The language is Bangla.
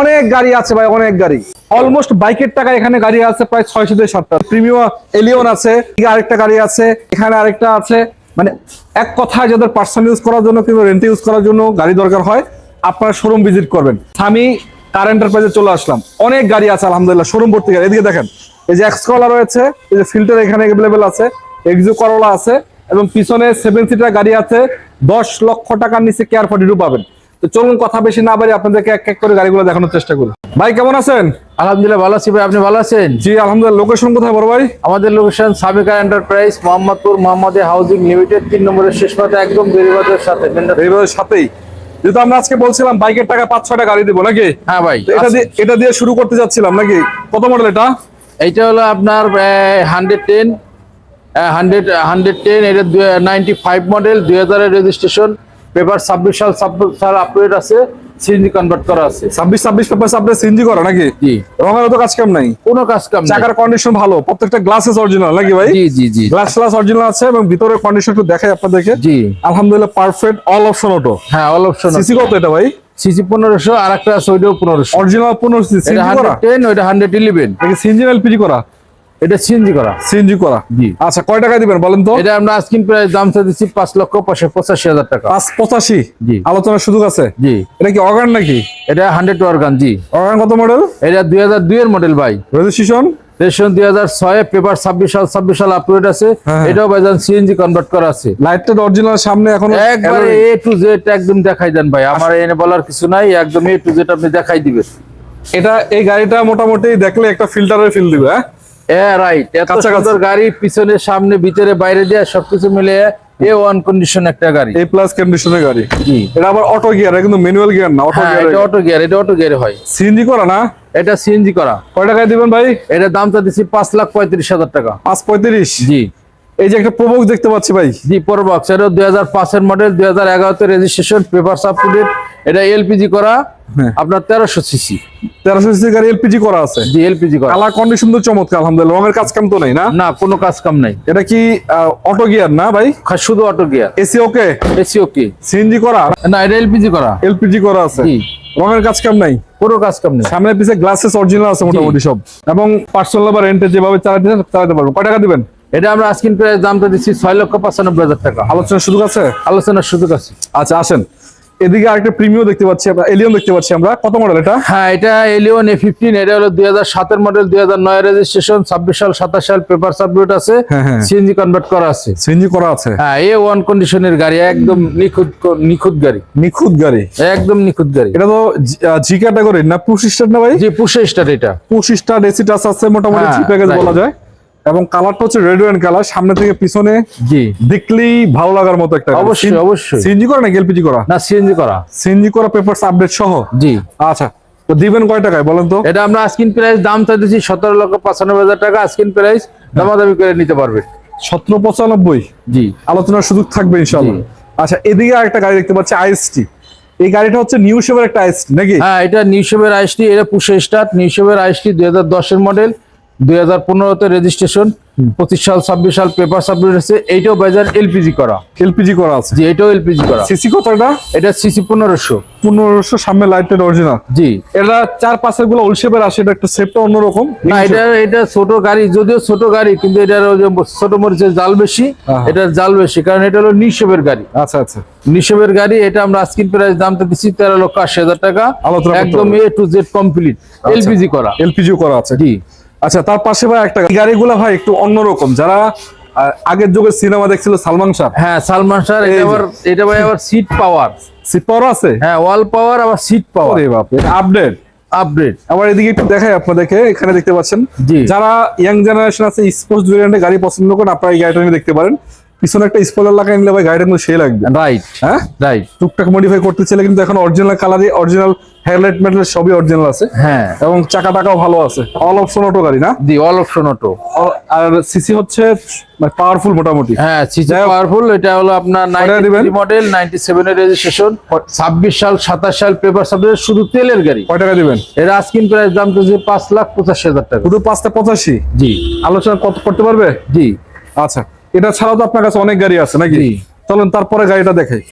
অনেক গাড়ি আছে ভাই, অনেক গাড়ি। অলমোস্ট বাইকের টাকা এখানে গাড়ি আছে প্রায় ছয় থেকে সাতটা। প্রিমিয়াম এলিয়ন আছে আরেকটা গাড়ি আছে, এখানে আরেকটা আছে। মানে এক কথায় যাদের পার্সোনাল ইউজ করার জন্য কিংবা রেন্টে ইউজ করার জন্য গাড়ি দরকার হয়, আপনারা শোরুম ভিজিট করবেন। আমি কার এন্টারপ্রাইজে চলে আসলাম। অনেক গাড়ি আছে, আলহামদুলিল্লাহ শোরুম ভর্তি গাড়ি। এদিকে দেখেন, এই যে এক্স কলা রয়েছে, এই যে ফিল্টার এখানে অ্যাভেলেবেল আছে এক্সো করোলা আছে, এবং পিছনে সেভেন সিটার গাড়ি আছে, দশ লক্ষ টাকার নিচে কেয়ার ফর্টি টু পাবেন। তো চলুন কথা বেশি না বাড়ি আপনাদেরকে এক এক করে গাড়িগুলো দেখানোর চেষ্টা করুন ভাই কেমন আছেন? আলহামদুলিল্লাহ ভালো আছি ভাই। আপনি ভালো আছেন? জি আলহামদুলিল্লাহ। লোকেশন কোথায় বড় ভাই? আমাদের লোকেশন সাবিকা এন্টারপ্রাইজ মোহাম্মদপুর মোহাম্মদে হাউজিং লিমিটেড তিন নম্বরের শেষ পাতে একদম বেরিবাজার সাথে main সাথেই। যেহেতু আমরা আজকে বলছিলাম বাইকের টাকা পাঁচ ছয়টা গাড়ি দিব নাকি? হ্যাঁ ভাই এটা দিয়ে এটা দিয়ে শুরু করতে যাচ্ছিলাম নাকি? কত মডেল এটা? এইটা হলো আপনার hundred ten hundred hundred ten এটা নাইনটি ফাইভ মডেল দুই হাজারের রেজিস্ট্রেশন পেপার ছাব্বিশ সাল ছাব্বিশ সাল আপডেট আছে সিএনজি কনভার্ট করা আছে। ছাব্বিশ ছাব্বিশ পেপার আপনার সিএনজি করা নাকি? জি। রঙের তো কাজ কাম নাই? কোনো কাজ কাম। চাকার কন্ডিশন ভালো প্রত্যেকটা গ্লাসেস অরিজিনাল নাকি ভাই? জি জি জি। গ্লাস গ্লাস অরিজিনাল আছে এবং ভিতরের কন্ডিশন একটু দেখাই আপনাদেরকে। জি। আলহামদুলিল্লাহ পারফেক্ট অল অপশন অটো হ্যাঁ অল অপশন সিসি কত এটা ভাই? সিসি পনেরোশো আর একটা আছে ওইটাও পনেরোশো। অরিজিনাল পনেরো এটা সিএনজি করা টেন ওইটা হান্ড্রেড ইলেভেন এটা সিএনজি এলপিজি করা? এটা সিএনজি করা। সিএনজি করা। জি। আচ্ছা কয় টাকা দিবেন বলেন তো? এটা আমরা আজকিন প্রাইস দাম দিচ্ছি পাঁচ লক্ষ পাঁচশো হাজার টাকা। পাঁচ পঁচাশি? জি। আলোচনার সুযোগ আছে? জি। এটা কি অগান নাকি? এটা হান্ড্রেড ওয়ার্গান জি। অগান কত মডেল এটা দুই হাজার দুই এর মডেল ভাই। রেজিস্ট্রেশন রেশন দুই হাজার ছয় পেপার ছাব্বিশ সাল ছাব্বিশ সাল আপলোড আছে। হ্যাঁ। এটাও ভাইজান সিএনজি কনভার্ট করা আছে। লাইটটা অরিজিনাল সামনে এখন একবারে এ টু জেড একদম দেখাই দেন ভাই। আমার এনে বলার কিছু নাই একদম এ টু জেড আপনি দেখাই দিবেন। এটা এই গাড়িটা মোটামুটি দেখলে একটা ফিল্টারের ফিল দিবে হ্যাঁ? এ রাইট এত কাছাকাছি। সুন্দর গাড়ি পিছনে সামনে ভিতরে বাইরে দিয়ে সবকিছু মিলে এ ওয়ান কন্ডিশন একটা গাড়ি। এই প্লাস কন্ডিশনের গাড়ি। জি। এটা আবার অটো গিয়ার কিন্তু ম্যানুয়াল গিয়ার না অটো হ্যাঁ এটা অটো গিয়ার এটা অটো গিয়ার হয়। সিএনজি করা না? এটা সিএনজি করা। কয় টাকায় দিবেন ভাই? এটা দামটা দিচ্ছি পাঁচ লাখ পঁয়ত্রিশ হাজার টাকা। পাঁচ পঁয়ত্রিশ? জি। এই যে একটা প্রবক্স দেখতে পাচ্ছি ভাই। জি পরবক্স এটা দুই হাজার পাঁচের মডেল দুই হাজার এগারোতে registration paper up to date এটা এলপিজি করা হ্যাঁ। আপনার তেরোশো সিসি। তেরোশো সিসি গাড়ি এলপিজি করা আছে। জি এলপিজি করা। কালার কন্ডিশন তো চমৎকার আলহামদুলিল্লাহ। রঙের কাজ কাম তো নেই না? না কোনো কাজ কাম নাই। এটা কি অটো গিয়ার না ভাই? শুধু auto gear AC okay AC okay CNG করা? না এটা এলপিজি করা। এলপিজি করা আছে। রঙের কাজ কাম নাই? কোনো কাজ কাম নেই। সামনে পিছে গ্লাসেস অরিজিনাল আছে মোটামুটি সব। এবং পার্সোনাল বা রেন্টে যেভাবে চালাতে চালাতে পারবেন। কয় টাকা দিবেন? এটা আমরা আজকিন প্রাইস দামটা দিচ্ছি ছয় লক্ষ পঁচানব্বই হাজার টাকা। আলোচনার সুযোগ আছে? আলোচনার সুযোগ আছে। আচ্ছা আসেন। এদিকে আরেকটা প্রিমিয়াম দেখতে পাচ্ছি আমরা এলিয়ন দেখতে পাচ্ছি আমরা। কত মডেল এটা? হ্যাঁ এটা এলিওন এ ফিফটিন এটা হলো দুই হাজার সাতের মডেল দুই হাজার নয় রেজিস্ট্রেশন ছাব্বিশ সাল সাতাশ সাল পেপার সাবমিট আছে হ্যাঁ, হ্যাঁ। সিএনজি কনভার্ট করা আছে। সিএনজি করা আছে। হ্যাঁ এ ওয়ান কন্ডিশনের গাড়ি একদম নিখুঁত নিখুঁত গাড়ি। নিখুঁত গাড়ি? একদম নিখুঁত গাড়ি। এটা তো জি ক্যাটাগরি না পুশ স্টার না ভাই? যে পুষে স্টার এটা। পুশ স্টার এসি টাচ আছে মোটামুটি হ্যাঁ, জি প্যাকেজ বলা যায়। এবং কালারটা হচ্ছে রেড অ্যান্ড কালার সামনে থেকে পিছনে জি। দেখলেই ভালো লাগার মতো একটা অবশ্যই, অবশ্যই। সিএনজি করা নাকি এলপিজি করা? না সিএনজি করা। সিএনজি করা পেপারস আপডেট সহ? জি। আচ্ছা তো দিবেন কয় টাকায় বলেন তো? এটা আমরা আজকিন প্রাইস দাম চাইতেছি সতেরো লক্ষ পঁচানব্বই হাজার টাকা আজকিন প্রাইস দামাদামি করে নিতে পারবে। সতেরো পঁচানব্বই? জি। আলোচনার সুযোগ থাকবে ইনশাআল্লাহ। আচ্ছা এদিকে আরেকটা গাড়ি দেখতে পাচ্ছি আইএসটি এই গাড়িটা হচ্ছে নিউ শেপের একটা আইএসটি নাকি? হ্যাঁ এটা নিউশেপের আইএসটি এটা পুষে স্টার্ট নিউশেপের আইসটি দুই হাজার দশের মডেল দুই হাজার পনেরোতে রেজিস্ট্রেশন পঁচিশ সাল ছাব্বিশ সাল পেপার সাবমিট আছে এইটাও বাজার এলপিজি করা। এলপিজি করা আছে? জি এটাও এলপিজি করা। সিসি কত এটা? সিসি পনেরোশো। পনেরোশো সামনে লাইটের অরিজিনাল জি। এটা চার পাশেরগুলো আসে এটা একটা অন্যরকম। না এটা এটা ছোট গাড়ি যদিও ছোট গাড়ি কিন্তু এটার ছোট মরিচের জাল বেশি এটার জাল বেশি কারণ এটা হলো নিঃসবের গাড়ি। আচ্ছা আচ্ছা। নিঃসবের গাড়ি এটা আমরা আজকিন প্রাইস দামটা দিচ্ছি তেরো লক্ষ আশি হাজার টাকা। একদম A to Z complete LPG করা। এলপিজিও করা আছে। জি। আচ্ছা তার পাশে ভাই একটা গাড়িগুলো ভাই একটু অন্যরকম। যারা আগের যুগের সিনেমা দেখছিল সালমান শাহ? হ্যাঁ সালমান শাহ এটা আবার এটা ভাই আবার সিট পাওয়ার সিট পাওয়ার আছে? হ্যাঁ ওয়াল পাওয়ার আবার সিট পাওয়ার আরে বাপ এটা আপডেট আপডেট আবার এদিকে একটু দেখাই আপনাদেরকে এখানে দেখতে পাচ্ছেন। যারা ইয়াং জেনারেশন আছে স্পোর্টস ভেরিয়েন্টে গাড়ি পছন্দ করেন আপনারা এই গাড়িটা নিয়ে দেখতে পারেন। পিছনে একটা স্পয়লার লাগাই নিলে ভাই গাড়িটা কিন্তু সেই লাগবে। রাইট হ্যাঁ? রাইট টুকটাক মডিফাই করতে চাইলে কিন্তু এখন অরিজিনাল কালারই অরিজিনাল হেডলাইট মেটাল সবই অরিজিনাল আছে। হ্যাঁ। এবং চাকা টাকাও ভালো আছে। অল অপশন অটো গাড়ি না? দি অল অপশন অটো আর সিসি হচ্ছে মানে পাওয়ারফুল মোটামুটি। হ্যাঁ সিসি পাওয়ারফুল এটা হলো আপনার কয়টা দিবেন? নাইনটি মডেল নাইনটি সেভেন এর রেজিস্ট্রেশন ছাব্বিশ সাল সাতাশ সাল পেপার সাবজেক্ট শুধু তেলের গাড়ি। কয় টাকা দিবেন? এর আস্কিন প্রাইস দাম তো যে পাঁচ লাখ পঁচাশি হাজার টাকা। শুধু পাঁচটা পঁচাশি? জি। আলোচনা কত করতে পারবে? জি। আচ্ছা। এটা ছাড়াও তো আপনার কাছে অনেক গাড়ি আছে নাকি। চলেন তারপরে গাড়িটা দেখাই